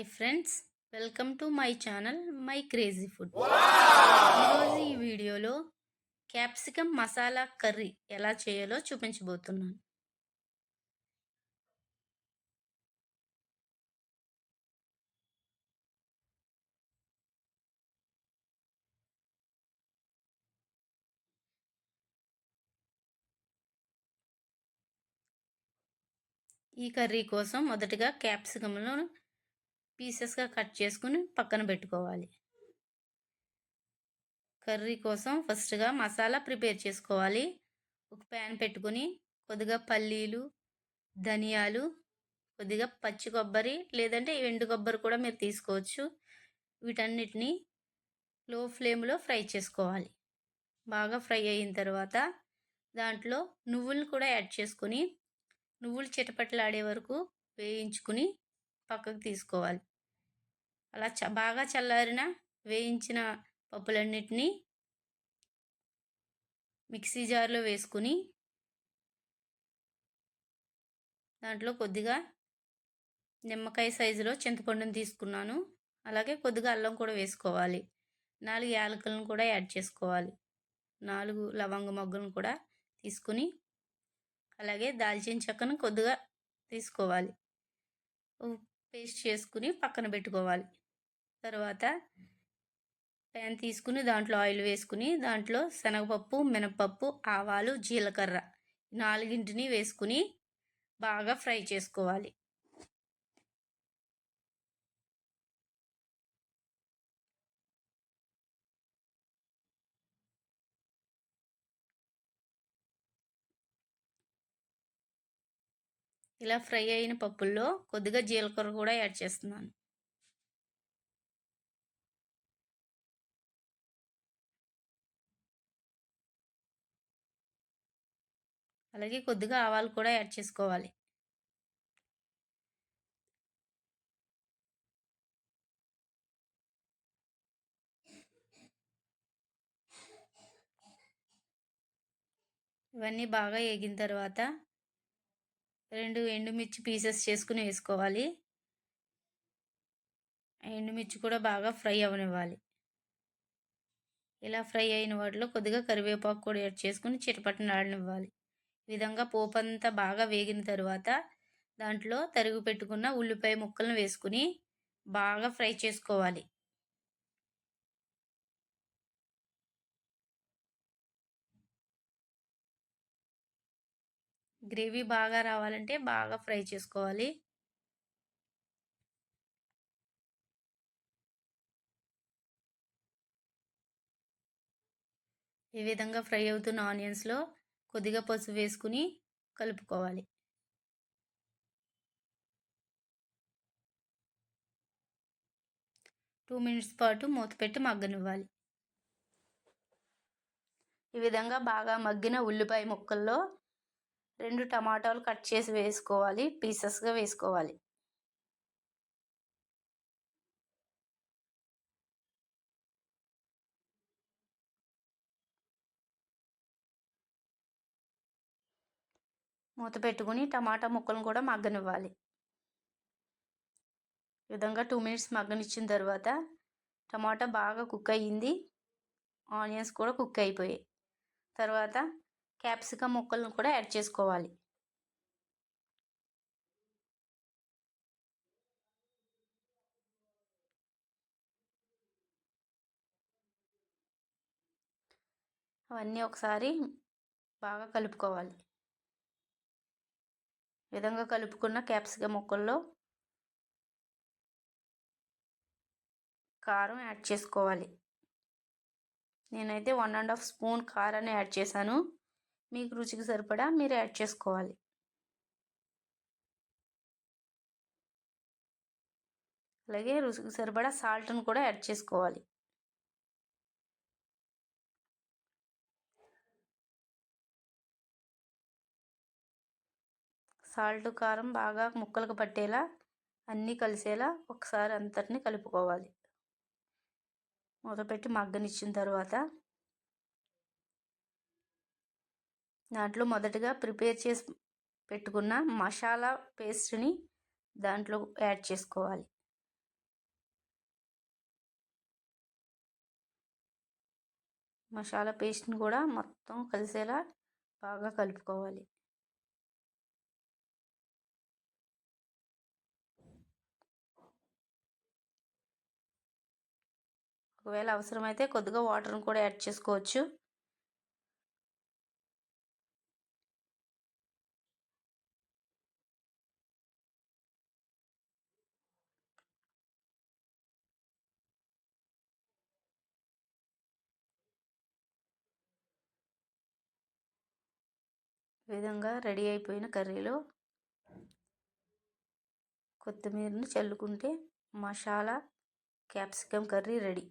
Hi friends welcome to my channel my crazy food. ఈరోజు ఈ వీడియోలో క్యాప్సికమ్ మసాలా కర్రీ ఎలా చేయాలో చూపించబోతున్నాను. ఈ కర్రీ కోసం మొదటగా క్యాప్సికమ్ను పీసెస్గా కట్ చేసుకుని పక్కన పెట్టుకోవాలి. కర్రీ కోసం ఫస్ట్గా మసాలా ప్రిపేర్ చేసుకోవాలి. ఒక ప్యాన్ పెట్టుకొని కొద్దిగా పల్లీలు ధనియాలు కొద్దిగా పచ్చి కొబ్బరి లేదంటే ఎండు కొబ్బరి కూడా మీరు తీసుకోవచ్చు. వీటన్నిటిని లో ఫ్లేమ్లో ఫ్రై చేసుకోవాలి. బాగా ఫ్రై అయిన తర్వాత దాంట్లో నువ్వులు కూడా యాడ్ చేసుకొని నువ్వులు చిటపట్లాడే వరకు వేయించుకుని పక్కకు తీసుకోవాలి. అలా చ బాగా చల్లారిన వేయించిన పప్పులన్నిటినీ మిక్సీ జార్లో వేసుకుని దాంట్లో కొద్దిగా నిమ్మకాయ సైజులో చింతపండుని తీసుకున్నాను. అలాగే కొద్దిగా అల్లం కూడా వేసుకోవాలి. నాలుగు యాలకులను కూడా యాడ్ చేసుకోవాలి. నాలుగు లవంగ మొగ్గలను కూడా తీసుకుని అలాగే దాల్చిన చెక్కను కొద్దిగా తీసుకోవాలి. పేస్ట్ చేసుకుని పక్కన పెట్టుకోవాలి. తర్వాత ప్యాన్ తీసుకుని దాంట్లో ఆయిల్ వేసుకుని దాంట్లో శనగపప్పు మినపప్పు ఆవాలు జీలకర్ర నాలుగింటిని వేసుకుని బాగా ఫ్రై చేసుకోవాలి. ఇలా ఫ్రై అయిన పప్పుల్లో కొద్దిగా జీలకర్ర కూడా యాడ్ చేస్తున్నాను. అలాగే కొద్దిగా ఆవాలు కూడా యాడ్ చేసుకోవాలి. ఇవన్నీ బాగా వేగిన తర్వాత రెండు ఎండుమిర్చి పీసెస్ చేసుకుని వేసుకోవాలి. ఎండుమిర్చి కూడా బాగా ఫ్రై అవనివ్వాలి. ఇలా ఫ్రై అయిన వాటిలో కొద్దిగా కరివేపాకు కూడా యాడ్ చేసుకుని చిటపట్టని ఆడనివ్వాలి విధంగా పోపు అంతా బాగా వేగిన తర్వాత దాంట్లో తరుగు పెట్టుకున్న ఉల్లిపాయ ముక్కలను వేసుకుని బాగా ఫ్రై చేసుకోవాలి. గ్రేవీ బాగా రావాలంటే బాగా ఫ్రై చేసుకోవాలి. ఈ విధంగా ఫ్రై అవుతున్న ఆనియన్స్లో కొద్దిగా పసుపు వేసుకుని కలుపుకోవాలి. టూ మినిట్స్ పాటు మూత పెట్టి మగ్గనివ్వాలి. ఈ విధంగా బాగా మగ్గిన ఉల్లిపాయ ముక్కల్లో రెండు టమాటాలు కట్ చేసి వేసుకోవాలి పీసెస్గా వేసుకోవాలి. మూత పెట్టుకుని టమాటా ముక్కలను కూడా మగ్గనివ్వాలి. ఈ విధంగా టూ మినిట్స్ మగ్గనిచ్చిన తర్వాత టమాటా బాగా కుక్ అయ్యింది. ఆనియన్స్ కూడా కుక్ అయిపోయాయి. తర్వాత క్యాప్సికమ్ ముక్కలను కూడా యాడ్ చేసుకోవాలి. అవన్నీ ఒకసారి బాగా కలుపుకోవాలి. విధంగా కలుపుకున్న క్యాప్సికమ్ ముక్కల్లో కారం యాడ్ చేసుకోవాలి. నేనైతే వన్ అండ్ హాఫ్ స్పూన్ కారాన్ని యాడ్ చేశాను. మీకు రుచికి సరిపడా మీరు యాడ్ చేసుకోవాలి. అలాగే రుచికి సరిపడా సాల్ట్ను కూడా యాడ్ చేసుకోవాలి. సాల్ట్ కారం బాగా ముక్కలకు పట్టేలా అన్నీ కలిసేలా ఒకసారి అంతటిని కలుపుకోవాలి. మూతపెట్టి మగ్గనిచ్చిన తర్వాత దాంట్లో మొదటగా ప్రిపేర్ చేసి పెట్టుకున్న మసాలా పేస్ట్ని దాంట్లో యాడ్ చేసుకోవాలి. మసాలా పేస్ట్ని కూడా మొత్తం కలిసేలా బాగా కలుపుకోవాలి. ఒకవేళ అవసరమైతే కొద్దిగా వాటర్ని కూడా యాడ్ చేసుకోవచ్చు. విధంగా రెడీ అయిపోయిన కర్రీలో కొత్తిమీరను చల్లుకుంటే మసాలా క్యాప్సికమ్ కర్రీ రెడీ.